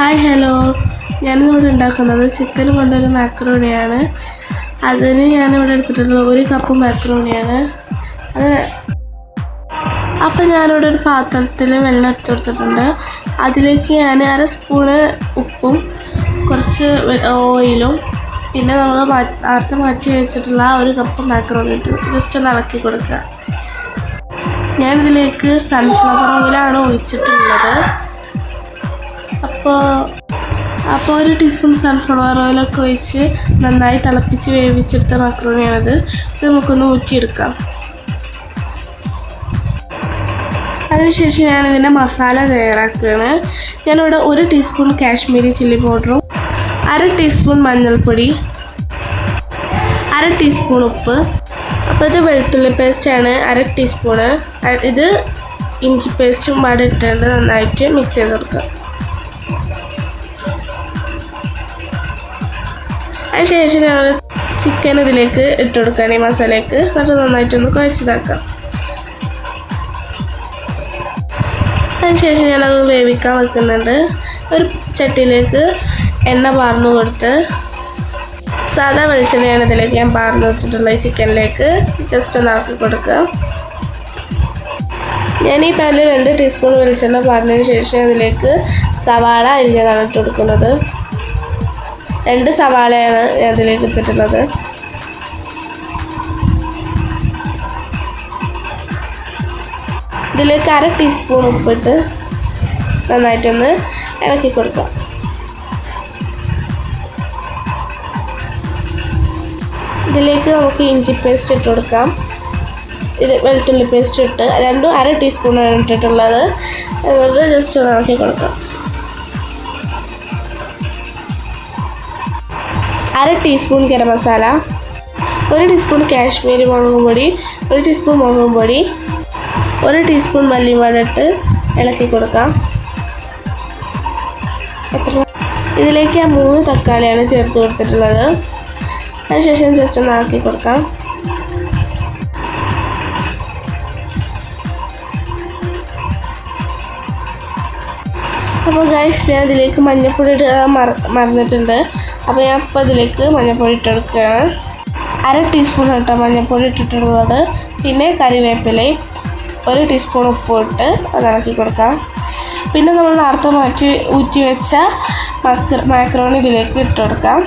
Hi hello. ഞാനിവിടെ ഉണ്ടാക്കുന്നത് chicken കൊണ്ടൊരു മാക്രോണിയാണ്. അതിന് ഞാനിവിടെ എടുത്തിട്ടുള്ള ഒരു കപ്പ് മാക്രോണിയാണ്. അത് അപ്പം ഞാനിവിടെ ഒരു പാത്രത്തിൽ വെള്ളം എടുത്ത് കൊടുത്തിട്ടുണ്ട്. അതിലേക്ക് ഞാൻ അര സ്പൂണ് ഉപ്പും കുറച്ച് ഓയിലും പിന്നെ നമ്മൾ നേരത്തെ മാറ്റി വെച്ചിട്ടുള്ള ആ ഒരു കപ്പ് മാക്രോണി ഇട്ട് ജസ്റ്റ് ഒന്ന് ഇളക്കി കൊടുക്കുക. ഞാനിതിലേക്ക് സൺഫ്ലവർ ഓയിലാണ് ഒഴിച്ചിട്ടുള്ളത്. അപ്പോൾ അപ്പോൾ ഒരു ടീസ്പൂൺ സൺഫ്ലവർ ഓയിലൊക്കെ ഒഴിച്ച് നന്നായി തിളപ്പിച്ച് വേവിച്ചെടുത്ത മക്രോണിയാണത് ഇത് നമുക്കൊന്ന് ഊറ്റിയെടുക്കാം. അതിനുശേഷം ഞാൻ ഇതിന്റെ മസാല തയ്യാറാക്കുകയാണ്. ഞാനിവിടെ ഒരു ടീസ്പൂൺ കാശ്മീരി ചില്ലി പൗഡറും അര ടീസ്പൂൺ മഞ്ഞൾപ്പൊടി അര ടീസ്പൂൺ ഉപ്പ്. അപ്പോൾ ഇത് വെളുത്തുള്ളി പേസ്റ്റാണ് അര ടീസ്പൂണ് ഇത് ഇഞ്ചി പേസ്റ്റും പാടെ ഇട്ടിട്ട് നന്നായിട്ട് മിക്സ് ചെയ്ത് കൊടുക്കുക. അതിനുശേഷം ഞങ്ങൾ ചിക്കൻ ഇതിലേക്ക് ഇട്ട് കൊടുക്കുകയാണ് ഈ മസാലയ്ക്ക്. എന്നിട്ട് നന്നായിട്ടൊന്ന് കുഴച്ചതാക്കാം. അതിനുശേഷം ഞാനത് വേവിക്കാൻ വെക്കുന്നുണ്ട്. ഒരു ചട്ടിയിലേക്ക് എണ്ണ പാർന്നു കൊടുത്ത് സാധാ വെളിച്ചെണ്ണയാണ് ഇതിലേക്ക് ഞാൻ പാർന്നു വെച്ചിട്ടുള്ള ഈ ചിക്കനിലേക്ക് ജസ്റ്റ് ഒന്ന് ഇളക്കി കൊടുക്കുക. ഞാൻ ഈ പാനിൽ രണ്ട് ടീസ്പൂൺ വെളിച്ചെണ്ണ പാർന്നതിന് ശേഷം അതിലേക്ക് സവാള അരിഞ്ഞതാണ് ഇട്ട് കൊടുക്കുന്നത്. രണ്ട് സവാളയാണ് ഞാൻ ഇതിലേക്ക് ഇട്ടിട്ടുള്ളത്. ഇതിലേക്ക് അര ടീസ്പൂൺ ഉപ്പിട്ട് നന്നായിട്ടൊന്ന് ഇളക്കി കൊടുക്കാം. ഇതിലേക്ക് നമുക്ക് ഇഞ്ചി പേസ്റ്റ് ഇട്ട് കൊടുക്കാം. ഇത് വെളുത്തുള്ളി പേസ്റ്റ് ഇട്ട് രണ്ടും അര ടീസ്പൂണാണ് ഇട്ടിട്ടുള്ളത്. എന്നത് ജസ്റ്റ് ഒന്ന് ഇളക്കി കൊടുക്കാം. അര ടീസ്പൂൺ ഗരം മസാല ഒരു ടീസ്പൂൺ കാശ്മീരി മുളക് പൊടി ഒരു ടീസ്പൂൺ മുളക് പൊടി ഒരു ടീസ്പൂൺ മല്ലിവട ഇട്ട് ഇളക്കി കൊടുക്കാം. എത്ര ഇതിലേക്ക് ഞാൻ മൂന്ന് തക്കാളിയാണ് ചേർത്ത് കൊടുത്തിട്ടുള്ളത്. അതിനുശേഷം ജസ്റ്റ് ഒന്ന് ആക്കി കൊടുക്കാം. അപ്പോൾ ഗൈസ് ഞാൻ ഇതിലേക്ക് മഞ്ഞൾപ്പൊടി ഇട്ട് മറ മറന്നിട്ടുണ്ട്. അപ്പോൾ ഞാൻ ഇപ്പോൾ ഇതിലേക്ക് മഞ്ഞൾപ്പൊടി ഇട്ടെടുക്കുകയാണ്. അര ടീസ്പൂൺ ഇട്ട മഞ്ഞൾപ്പൊടി ഇട്ടിട്ടുള്ളത്. പിന്നെ കറിവേപ്പിലയും ഒരു ടീസ്പൂൺ ഉപ്പിട്ട് അത് ഇളക്കി കൊടുക്കാം. പിന്നെ നമ്മൾ നേരത്തെ മാറ്റി ഊറ്റി വെച്ച മക്ര മാക്രോണി ഇതിലേക്ക് ഇട്ട് കൊടുക്കാം.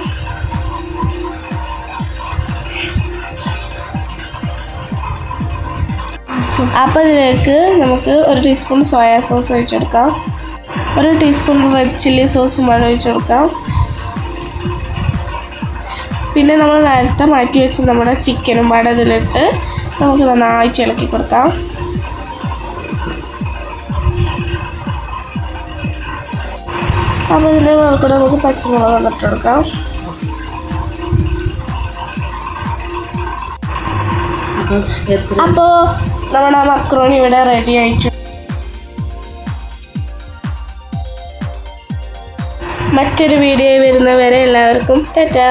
അപ്പോൾ ഇതിലേക്ക് നമുക്ക് ഒരു ടീസ്പൂൺ സോയാ സോസ് ഒഴിച്ചെടുക്കാം. ഒരു ടീസ്പൂൺ റെഡ് ചില്ലി സോസും വേണം ഒഴിച്ചു കൊടുക്കാം പിന്നെ നമ്മൾ നേരത്തെ മാറ്റി വെച്ച് നമ്മുടെ ചിക്കനും പാടെ ഇതിലിട്ട് നമുക്ക് നന്നായിട്ട് ഇളക്കി കൊടുക്കാം. അപ്പോൾ ഇതിന്റെ മുകളിൽ കൂടെ നമുക്ക് പച്ചമുളക് വന്നിട്ട് കൊടുക്കാം. അപ്പോൾ നമ്മുടെ മക്രോണി ഇവിടെ റെഡി ആയിട്ട്. മറ്റൊരു വീഡിയോ വരുന്നവരെ എല്ലാവർക്കും ടാറ്റാ.